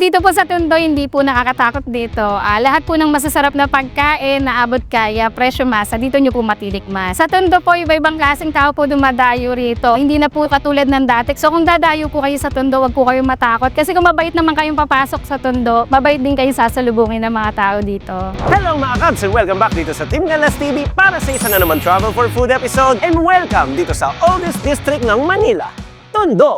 Dito po sa Tondo, hindi po nakakatakot dito. Ah, lahat po ng masasarap na pagkain, naabot kaya, presyo masa, dito nyo po matitikman. Sa Tondo po, iba-ibang klaseng tao po dumadayo rito. Hindi na po katulad ng dati. So kung dadayo po kayo sa Tondo, wag po kayong matakot. Kasi kung mabait naman kayong papasok sa Tondo, mabait din kayo sasalubungin ng mga tao dito. Hello mga kabs and welcome back dito sa Team Galas TV para sa isa na naman Travel for Food episode and welcome dito sa oldest district ng Manila, Tondo.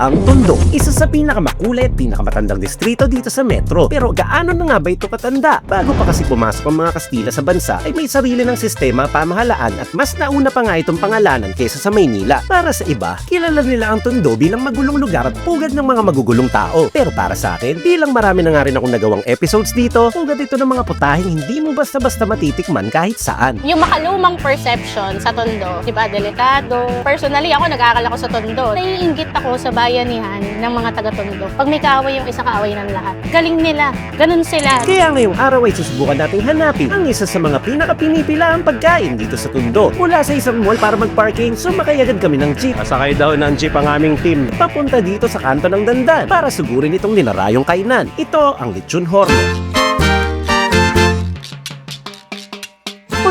Ang Tondo, isa sa pinakamakulay at pinakamatandang distrito dito sa metro. Pero gaano na nga ba ito katanda? Bago pa kasi pumasok ang mga Kastila sa bansa ay may sarili ng sistema pamahalaan at mas nauna pa nga itong pangalanan kaysa sa Maynila. Para sa iba, kilala nila ang Tondo bilang magulong lugar at pugad ng mga magugulong tao. Pero para sa akin, bilang marami na nga rin akong nagawang episodes dito, pugad ito ng mga putahing hindi mo basta-basta matitikman kahit saan. Yung makalumang perception sa Tondo, di ba, delikado. Personally, ako nag-aaral ako sa Tondo. Naiingit ako sa bayanihan ng mga taga-Tondo. Pag may kaaway yung isa kaaway ng lahat. Galing nila. Ganun sila. Kaya ngayong araw ay susubukan nating hanapin ang isa sa mga pinakapinipilaang pagkain dito sa Tondo. Mula sa isang mall para mag-parking, sumakay agad kami ng jeep. Masakay daw ng jeep ang aming team. Papunta dito sa kanto ng dandan para sugurin itong ninarayong kainan. Ito ang lechon horno.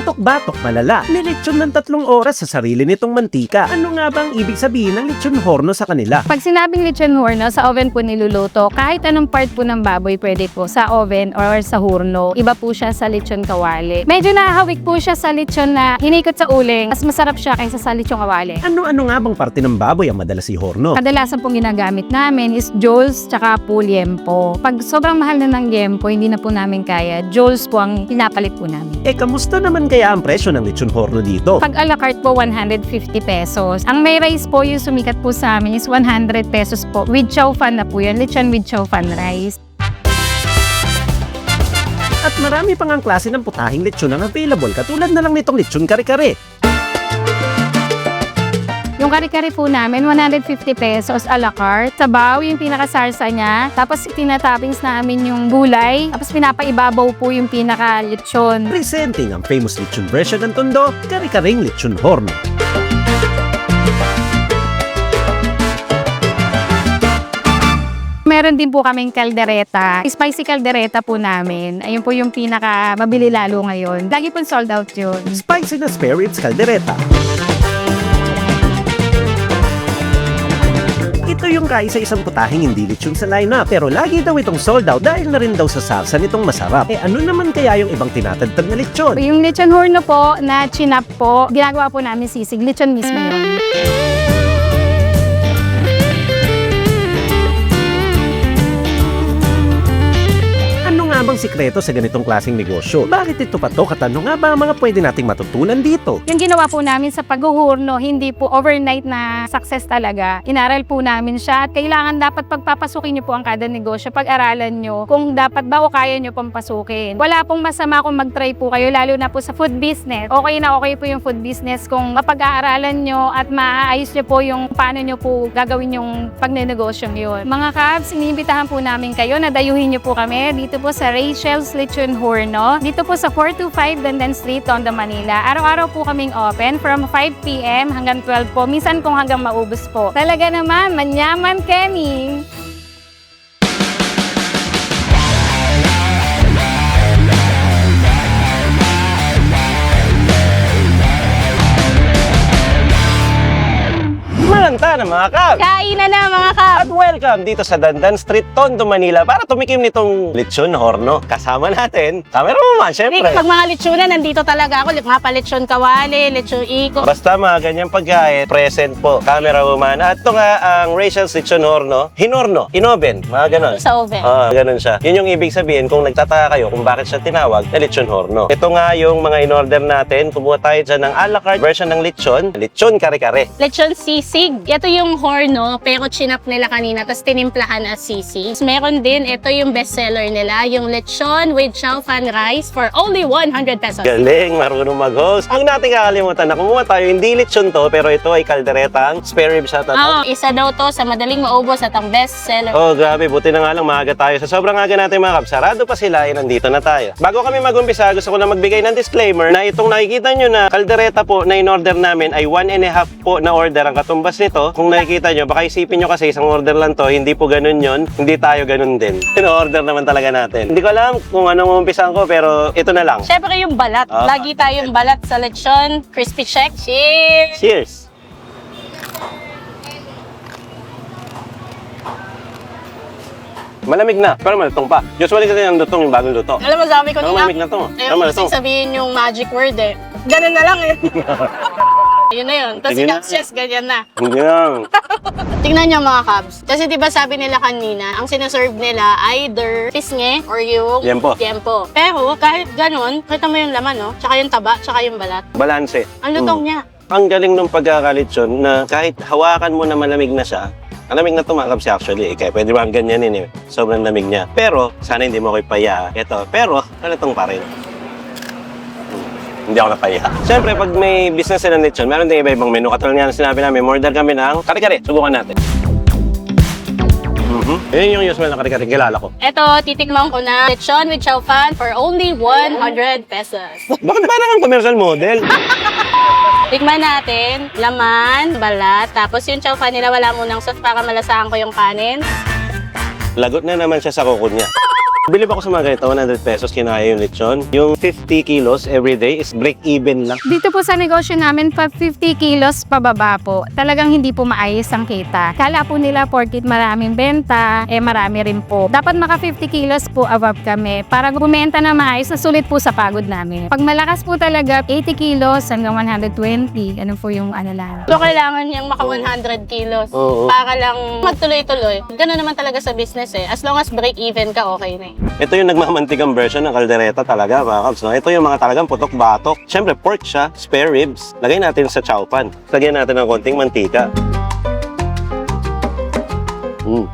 Putok-batok malala, nilitsyon ng tatlong oras sa sarili nitong mantika. Ano nga bang ibig sabihin ng lechon horno sa kanila? Pag sinabing lechon horno, sa oven po niluluto. Kahit anong part po ng baboy pwede po sa oven or sa hurno. Iba po siya sa lechon kawali. Medyo nahahawik po siya sa lechon na hinikot sa uling. Mas masarap siya kaysa sa lechon kawali. Ano-ano nga bang parte ng baboy ang madalas ihorno? Kadalasan pong ginagamit namin is Joel's tsaka po liempo. Pag sobrang mahal na ng liempo, hindi na po namin kaya. Joel's po ang pinapalit po namin. Eh, kamusta naman kaya ang presyo ng lechon horno dito? Pag a la carte po, 150 pesos. Ang may rice po, yung sumikat po sa amin is 100 pesos po. With chow fan na po yun. Lechon with chow fan rice. At marami pang ang klase ng putahing lechon ang available katulad na lang nitong lechon kare-kare. Yung kare-kare po namin, 150 pesos a la carte. Sabaw, yung pinakasarsa niya. Tapos tinatoppings namin yung gulay. Tapos pinapaibabaw po yung pinaka-lechon. Presenting ang famous lechon version ng Tondo, kare-kareng lechon horno. Meron din po kaming kaldereta. Spicy kaldereta po namin. Ayun po yung pinaka mabili lalo ngayon. Lagi po sold out yun. Spicy na spare ribs caldereta. Ito yung kaisa-isang putahing hindi lechon sa lineup pero lagi daw itong sold out dahil na rin daw sa sarsa nitong masarap. Eh ano naman kaya yung ibang tinatagtag na lechon? Yung lechon horno po na chinap po, ginagawa po namin sisig. Lechon mismo yun. Bang sikreto sa ganitong klaseng negosyo? Bakit ito pa to? Katano nga ba ang mga pwede nating matutunan dito? Yung ginawa po namin sa paghuhurno, hindi po overnight na success talaga. Inaral po namin siya at kailangan dapat pagpapasukin nyo po ang kada negosyo, pag-aralan nyo kung dapat ba o kaya nyo pong pasukin. Wala pong masama kung mag-try po kayo, lalo na po sa food business. Okay na okay po yung food business kung mapag-aaralan nyo at maaayos nyo po yung paano nyo po gagawin yung pagnenegosyo yun. Mga Cavs, iniimbitahan po namin kayo na dayuhin nyo po kami dito po sa Rachel's Lechon Horno. Dito po sa 425 Dandan Street, Tondo, Manila. Araw-araw po kaming open from 5pm hanggang 12 po. Minsan kung hanggang maubos po. Talaga naman, manyaman Kenny! Malanta na mga kab! Kainan na mga kap! Welcome dito sa Dandan Street, Tondo, Manila para tumikim nitong lechon horno. Kasama natin, camera mo man, syempre. Pag mga lechonan, nandito talaga ako. Mga pa lechon kawali, lechon iko. Basta mga ganyang pagkain, present po, camera woman. At ito nga ang Rachel's Lechon Horno, hinorno, inoven, mga ganon. Sa oven. Ah, ganun siya. Yun yung ibig sabihin kung nagtataka kayo kung bakit siya tinawag na lechon horno. Ito nga yung mga in-order natin. Kumuha tayo dyan ng a la carte version ng lechon. Lechon kare-kare. Lechon sisig. Ito yung horno, pero chinap nila kanina, tapos tinimplahan as sisig. Tapos Meron din, ito yung bestseller nila, yung lechon with chow fan rice for only 100 pesos. Galing, marunong mag-host. Ang nating kakalimutan na kumuha tayo, hindi lechon to, pero ito ay kalderetang spare ribs at Oo, isa daw to sa madaling maubos at ang bestseller. Oh, grabe. Buti na nga lang maaga tayo. Sa sobrang aga natin mga kap, sarado pa sila, eh, nandito na tayo. Bago kami mag-umpisa, gusto ko na magbigay ng disclaimer na itong nakikita nyo na kaldereta po na in-order namin ay one and a half po na order ang katumbas nito. Kung nakikita nyo, baka isipin nyo kasi isang order lang to, hindi po ganun yon hindi tayo ganun din. In-order naman talaga natin. Hindi ko alam kung anong umpisan ko, pero ito na lang. Siyempre yung balat. Ah. Lagi tayong balat sa lechon. Crispy check. Cheers! Cheers! Malamig na, pero malutong pa. Usually kasi ang lutong yung bagong luto. Alam mo, sabi ko nila, malamig na to. ayaw ko sabihin yung magic word eh. Ganun na lang eh. yun na yun. Tapos Sige na. ganyan na. Hindi lang. Tingnan nyo mga Cubs. Kasi di ba sabi nila kanina, ang sinaserve nila either pisnge or yung Tiempo. tiempo. Pero kahit ganun, kita mo yung laman, no? Tsaka yung taba, tsaka yung balat. Balanse. Ang lutong niya. Ang galing nung pagkakalitsyon na kahit hawakan mo na malamig na siya, ang lamig na tumakab siya actually. Eh, kaya pwede bang ganyanin eh. Sobrang lamig niya. Pero, sana hindi mo ko ipaya. Ito, pero, malatong pa rin. Hindi ako napaya. Siyempre, pag may business na lechon, meron din iba-ibang menu. Katulad nga na sinabi namin, order kami ng kare-kare. Subukan natin. Mhm. Yun yung usual na kare-kare. Kilala ko. Ito, titikman ko na lechon with chow fan for only 100 pesos. Bakit parang ang commercial model? Tikman natin, laman, balat, tapos yung chow fan nila wala munang sauce para malasahan ko yung kanin. Lagot na naman siya sa kukod niya. Bilib ako sa mga ganito, 100 pesos kinaya yung lechon. Yung 50 kilos every day is break even lang. Dito po sa negosyo namin, pag 50 kilos pababa po, talagang hindi po maayos ang kita. Kala po nila porkit maraming benta, eh marami rin po. Dapat maka 50 kilos po above kami para bumenta na maayos na sulit po sa pagod namin. Pag malakas po talaga, 80 kilos hanggang 120, ano po yung ano lang. So, kailangan niyang maka 100 kilos Oo. para lang magtuloy-tuloy. Ganun naman talaga sa business eh. As long as break even ka, okay na eh. Ito yung nagmamantigang version ng kaldereta talaga, mga kabs. No? Ito yung mga talagang putok-batok. Siyempre, pork siya, spare ribs. Lagay natin sa chow pan. Lagyan natin ng konting mantika. Mm.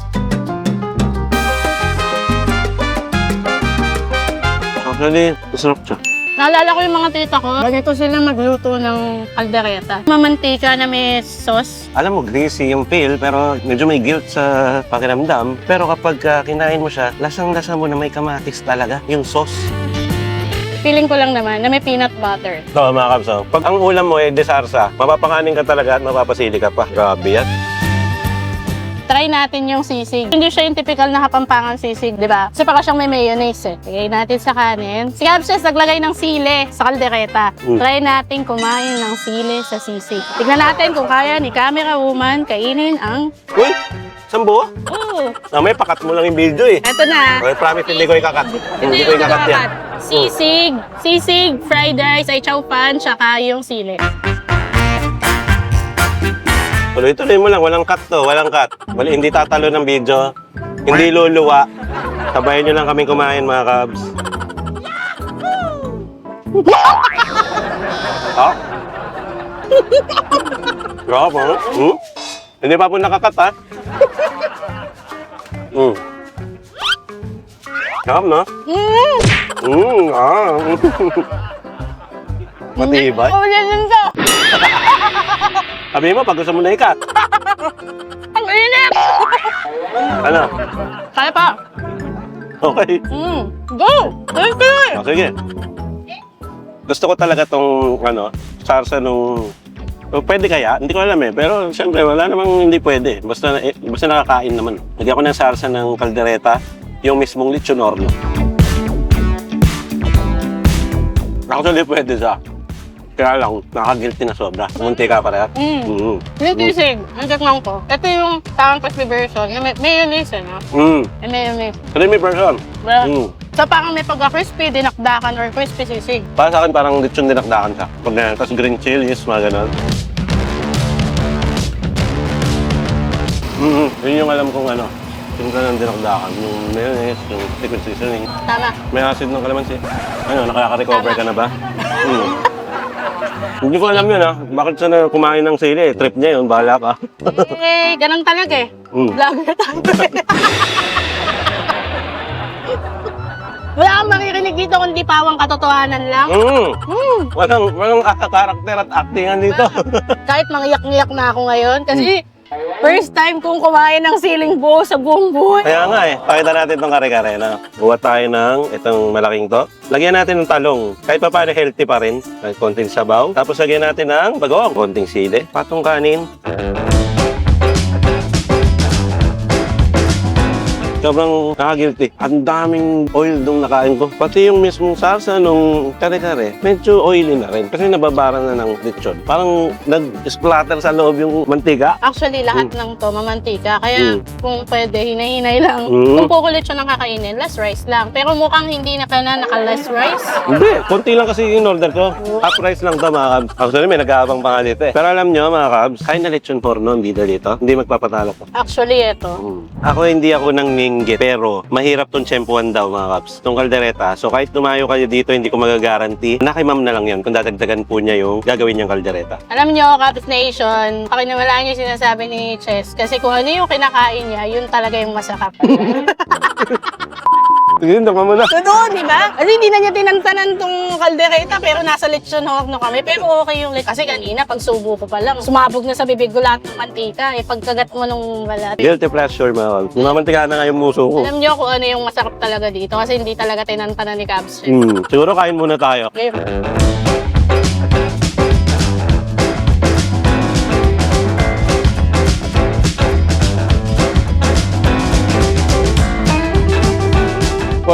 Actually, masarap siya. Naalala ko yung mga tita ko, ganito sila magluto ng kaldereta. Mamantika na may sauce. Alam mo, greasy yung feel, pero medyo may guilt sa pakiramdam. Pero kapag ah, kinain mo siya, lasang-lasa mo na may kamatis talaga, yung sauce. Feeling ko lang naman na may peanut butter. Oo, mga kabs. oh. Pag ang ulam mo ay desarsa, mapapakanin ka talaga at mapapasili ka pa. Grabe yan. Try natin yung sisig. Hindi siya yung typical na kapampangan sisig, di ba? Kasi para siyang may mayonnaise eh. Lagay natin sa kanin. Si Capses naglagay ng sile sa kaldereta. Mm. Try natin kumain ng sile sa sisig. Tignan natin kung kaya ni camera woman kainin ang... Uy! Sambo? Oh, Ah, may pakat mo lang yung video eh. eto na. Okay, promise hindi ko ikakat. Hindi ko ikakat yan. Sisig, sisig, fried rice, ay chow pan, tsaka yung sile. Tuloy-tuloy mo lang, walang cut to, walang cut. Wala, hindi tatalo ng video, hindi luluwa. Sabayan nyo lang kaming kumain mga kabs. Ha? Grabe, ha? Hmm? Hindi pa po nakakat, ha? Hmm. Sarap, no? Mm! Hmm, ah. Matibay. Oh, yan ka! Sabi mo, pag gusto mo na ikat. Ang init! Ano? Kaya pa. Okay. Mm. Go! Let's do it! O, sige. Gusto ko talaga tong, ano, sarsa nung... O, pwede kaya? Hindi ko alam eh. Pero siyempre, wala namang hindi pwede. Basta, eh, basta nakakain naman. Lagyan ko ng sarsa ng kaldereta, yung mismong lechon horno. Actually, pwede siya. Kaya lang, nakaka-guilty na sobra. Munti ka pare. Mm. Mm. Yung sisig, ang tikman ko. Ito yung parang crispy version. Yung may mayonnaise, eh, no? Mm. May mayonnaise. Creamy version. Diba? Mm. So parang may pagka-crispy, dinakdakan or crispy sisig. Para sa akin, parang lechon dinakdakan siya. Pag ganyan. Tapos green chilies, mga ganun. Mm Yun yung alam kong ano. Yung ganun dinakdakan. Yung mayonnaise, yung liquid seasoning. Tama. May acid ng kalamansi. Ano, nakaka-recover ka na ba? Mm. Hindi ko alam yun ah. Bakit siya na kumain ng sili? Trip niya yun, bahala ka. eh, ganun talaga eh. Mm. Vlogger tayo. Wala kang makikrinig dito kundi pawang katotohanan lang. Mm. Hmm. Walang, walang karakter at actingan dito. Kahit mangiyak-ngiyak na ako ngayon kasi first time kong kumain ng siling buo sa buong buhay. Kaya nga eh, pakita natin itong kare-kare na buhat tayo ng itong malaking to. Lagyan natin ng talong. Kahit pa paano healthy pa rin. Kahit konting sabaw. Tapos lagyan natin ng bagong. Konting sili. Patong kanin. Sobrang nakagilty. Ang daming oil nung nakain ko. Pati yung mismong salsa nung kare-kare, medyo oily na rin. Kasi nababara na ng lechon. Parang nag-splatter sa loob yung mantika. Actually, lahat ng to mamantika. Kaya Mm. kung pwede, hinay-hinay lang. Mm. Kung kukulit siya ng kakainin, less rice lang. Pero mukhang hindi na ka na naka-less rice. Hindi, konti lang kasi in order ko. Half rice lang to mga kabs. Actually, may nag-aabang pa nga dito eh. Pero alam nyo mga kabs, kain na lechon porno, hindi dito. Hindi magpapatalo ko. Actually, ito. Ako hindi ako nang ninggit, pero mahirap tong tsempuan daw mga kaps. Tong kaldereta. So kahit tumayo kayo dito, hindi ko magagaranti. Na kay ma'am na lang yan kung dadagdagan po niya yung gagawin niyang kaldereta. Alam nyo, Caps Nation, pakiniwalaan nyo yung sinasabi ni Chess. Kasi kung ano yung kinakain niya, yun talaga yung masarap. Sige, tama mo na. Totoo, di ba? Kasi hindi na niya tinantanan tong kaldereta, pero nasa lechon horno kami. Pero okay yung lechon. Kasi kanina, pag subo ko pa lang, sumabog na sa bibig ko lahat ng mantika. Eh, pagkagat mo nung balat. Guilty pleasure mga kaps. Mamantika na nga yung muso ko. Alam niyo kung ano yung masarap talaga dito kasi hindi talaga tinantanan ni Cabs. Chef. Hmm. Siguro kain muna tayo. Okay.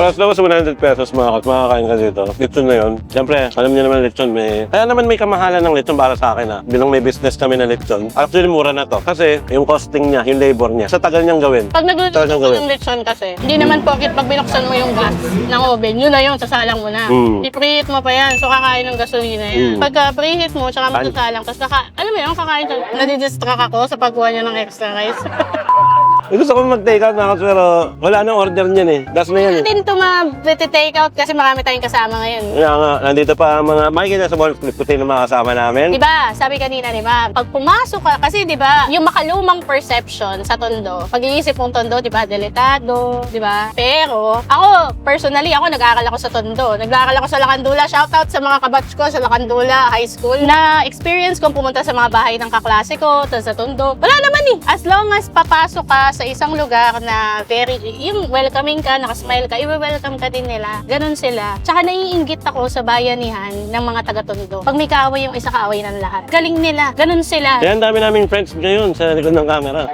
For as low as 100 pesos mga kaps, makakain ka dito. Lechon na yun. Siyempre, alam niyo naman lechon may... Kaya naman may kamahalan ng lechon para sa akin ah. Bilang may business kami na lechon. Actually, mura na to. Kasi yung costing niya, yung labor niya, sa tagal niyang gawin. Pag nagluto Talagang ka gawin. ng lechon kasi, hindi naman porkit pag binuksan mo yung gas ng oven, yun na yun, sasalang mo na. Mm. I-preheat mo pa yan, so kakain ng gasolina yan. Mm. Pagka preheat mo, tsaka Pan- magsasalang, tapos naka, alam mo yun, kakain ka. Nadidistract ako sa pagkuha niya ng extra rice. Eh, Gusto ko mag-take out na pero wala nang order niyan eh. Das na yan eh. Natin ito ma-take out kasi marami tayong kasama ngayon. Kaya nga, nandito pa ang mga, makikita sa ball clip ko ng mga kasama namin. Diba, sabi kanina ni ma'am, pag pumasok ka, kasi diba, yung makalumang perception sa tondo, pag-iisip mong tondo, diba, delikado, diba? Pero, ako, personally, ako nag-aaral ako sa tondo. Nag-aaral ako sa Lakandula. Shoutout sa mga kabatch ko sa Lakandula High School na experience kong pumunta sa mga bahay ng kaklase ko, tapos sa tondo. Wala naman eh. As long as papasok ka sa isang lugar na very, yung welcoming ka, nakasmile ka, i-welcome ka din nila. Ganon sila. Tsaka naiinggit ako sa bayanihan ng mga taga-tondo. Pag may kaaway yung isa kaaway ng lahat. Galing nila. Ganon sila. Kaya ang dami naming friends ngayon sa likod ng camera.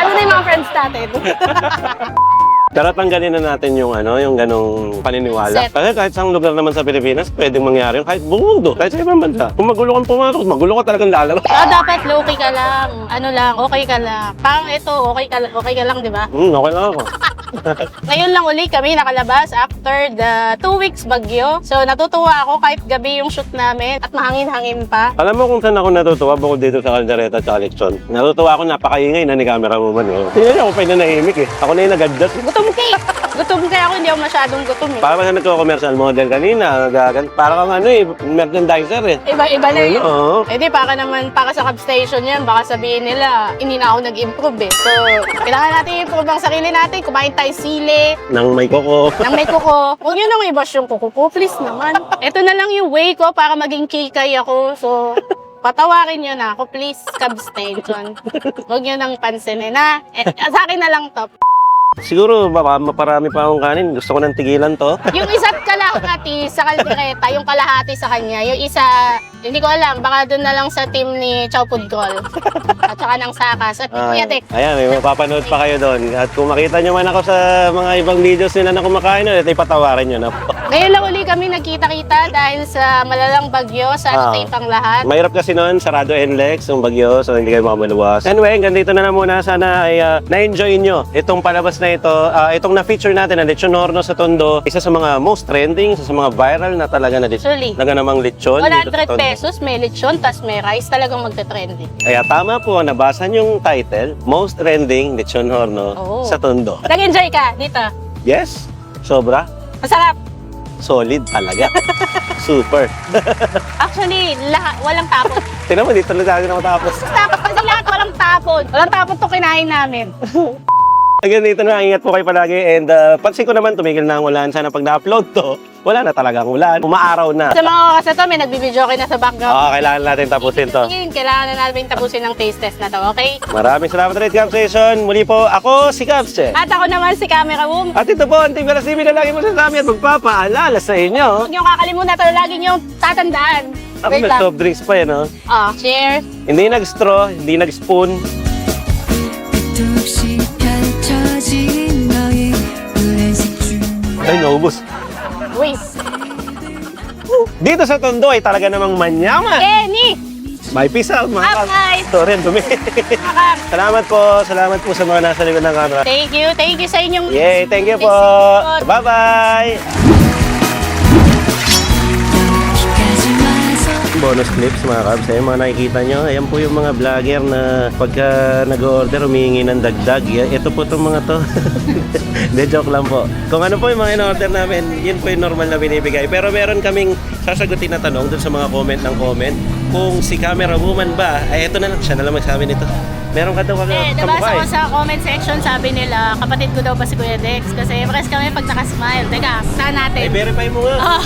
ano na yung mga friends natin? Pero tanggalin na natin yung ano, yung ganong paniniwala. Set. Kasi kahit sa lugar naman sa Pilipinas, pwedeng mangyari yun. Kahit buong mundo, kahit sa ibang bansa. Kung magulo kang pumasok, magulo ka talagang lalaro. Saka dapat low-key ka lang. Ano lang, okay ka lang. Parang ito, okay ka, okay ka lang, di ba? Hmm, okay lang ako. Ngayon lang uli kami nakalabas after the two weeks bagyo. So natutuwa ako kahit gabi yung shoot namin at mahangin-hangin pa. Alam mo kung saan ako natutuwa bukod dito sa Caldereta at Alexon? Natutuwa ako napakaingay na ni camera mo man. Oh. Tingnan niyo ako pa yung nanahimik eh. Ako na yung nag-adjust. Gutom ka eh. Gutom ka ako, hindi ako masyadong gutom eh. Para sa nagko-commercial model kanina, gagan, para kang ano eh, merchandiser eh. Iba-iba na yun. Oo. Eh di, para naman, para sa cab station yan, baka sabihin nila, hindi na ako nag-improve eh. So, kailangan natin i-improve ang sarili natin. Kumain tayo sili, Nang may koko. nang may kuko. Huwag nyo nang i-bash yung kuko ko, please naman. Ito na lang yung way ko para maging kikay ako. So, patawarin nyo na ako, please, cab station. Huwag nyo nang pansinin, ha? Eh, sa akin na lang to. Siguro baka maparami pa akong kanin. Gusto ko nang tigilan to. Yung isa't kalahati sa kaldereta, yung kalahati sa kanya. Yung isa, hindi ko alam, baka doon na lang sa team ni Chow Pudgol. At saka ng Sakas. At Ah, Kuya Tek. ayan, may mapapanood pa kayo doon. At kung makita nyo man ako sa mga ibang videos nila na kumakain ulit, ay patawarin nyo na po. Ngayon lang uli kami nagkita-kita dahil sa malalang bagyo. Ah. Sana safe ang lahat. Mahirap kasi noon, sarado NLEX, yung bagyo, so hindi kayo makamalwas. Anyway, hanggang dito na lang muna. Sana ay ah, na-enjoy nyo itong palabas na ito. Ah, itong na-feature natin na Lechon Horno sa Tondo, isa sa mga most trending, isa sa mga viral na talaga na lechon. Actually, Talaga namang lechon. dito sa 100 Tondo. Pesos, may lechon, tas may rice, talagang magte-trending. Kaya tama po, nabasa yung title, Most Trending Lechon Horno Oo. sa Tondo. Nag-enjoy ka dito. Yes, sobra. Masarap. Solid talaga. Super. Actually, lahat, walang tapon. Tingnan mo, dito na tayo na matapos. tapon kasi lahat walang tapon. Walang tapon to kinain namin. Again, dito na, ingat po kayo palagi. And uh, pansin ko naman, tumigil na ang ulan. Sana pag na-upload to, wala na talagang ulan. Umaaraw na. Sa mga na to, may nagbibideo kayo na sa background. Oo, kailangan natin tapusin to. Yun, kailangan na natin tapusin ng taste test na to, okay? Maraming salamat ulit, Camp Station. Muli po, ako si Capse. At ako naman si Camera Boom. At ito po, ang Team TV na lagi mo sa amin at magpapaalala sa inyo. Huwag niyong kakalimutan ito, lagi niyong tatandaan. Ako Wait may lang. soft drinks pa yan, no? Oh, cheers. Hindi nag-straw, hindi nag-spoon. 끝없 이 펼쳐진 너의 노란색 줄 Ay, naubos. Wait. Dito sa Tondo ay talaga namang manyaman. Kenny! Bye, peace out, mga Camp. Bye! Sorry, ang dumi. salamat po, salamat po sa mga nasa likod ng camera. Thank you, thank you sa inyong... Yay, thank you po. Bye-bye. 여기까 Bonus clips mga kabs. Ayan mga nakikita nyo. Ayan po yung mga vlogger na pagka nag-order, humihingi ng dagdag. Ito po itong mga to. Hindi, joke lang po. Kung ano po yung mga in-order namin, yun po yung normal na binibigay. Pero meron kaming sasagutin na tanong dun sa mga comment ng comment. Kung si camera woman ba, ay ito na lang, siya na lang magsabi nito. Meron ka daw kami Eh, nabasa ko sa comment section, sabi nila, kapatid ko daw ba si Kuya Dex? Kasi pares kami pag nakasmile. Teka, saan Ay, natin? verify mo nga. Oh,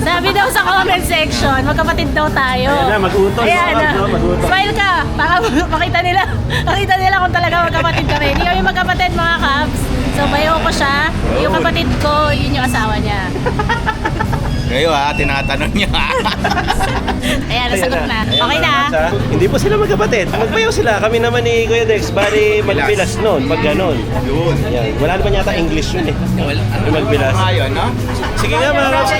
sabi daw sa comment section, magkapatid daw tayo. Ayan na, mag-utol. Ayan na. Mag-utol. Smile ka, para makita nila, makita nila kung talaga magkapatid kami. Hindi kami magkapatid mga kabs. So, bayo ko siya. Yung kapatid ko, yun yung asawa niya. Ngayon ha, tinatanong niya. Ayan, nasagot na. Ayan, Okay na. Hindi po sila magkapatid. Magbayaw sila. Kami naman ni Kuya Dex, bali magbilas noon, pag ganon. Yun. Yan. Wala naman yata English yun eh. Well, ano magbilas. Ngayon, no? Sige nga mga Raps,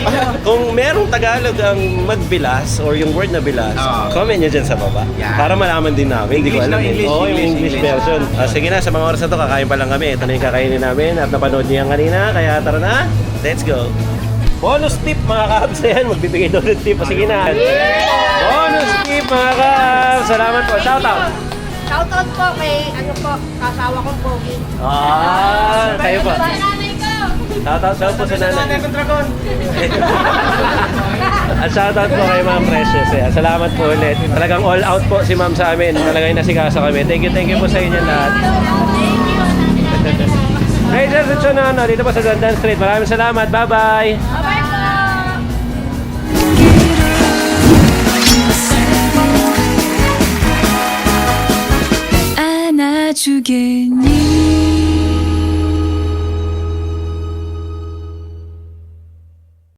kung merong Tagalog ang magbilas or yung word na bilas, Oo. comment nyo dyan sa baba. Yan. Para malaman din namin. Hindi ko English alam. eh. English, Oo, yung English, English English. version. Ah, sige na, sa mga oras na to, kakain pa lang kami. Ito na yung kakainin namin at napanood niyo yan kanina. Kaya tara na, let's go. Bonus tip mga kabs. Ayan, magbibigay daw ng tip. Sige na. Bonus tip mga kabs. Salamat po. Shout out. Shoutout po kay, ano po, kasawa kong Pogi. Ah, kayo po. Nanay ko! Shout out daw po sa nanay. At shoutout po kay Ma'am Precious. Eh. Salamat po ulit. Talagang all out po si Ma'am sa amin. Talagang nasikasa kami. Thank you, thank you po sa inyo lahat. Razor Kitsunono, dito po sa Gandang Street. Maraming salamat. Bye-bye. Bye-bye po. 주겠니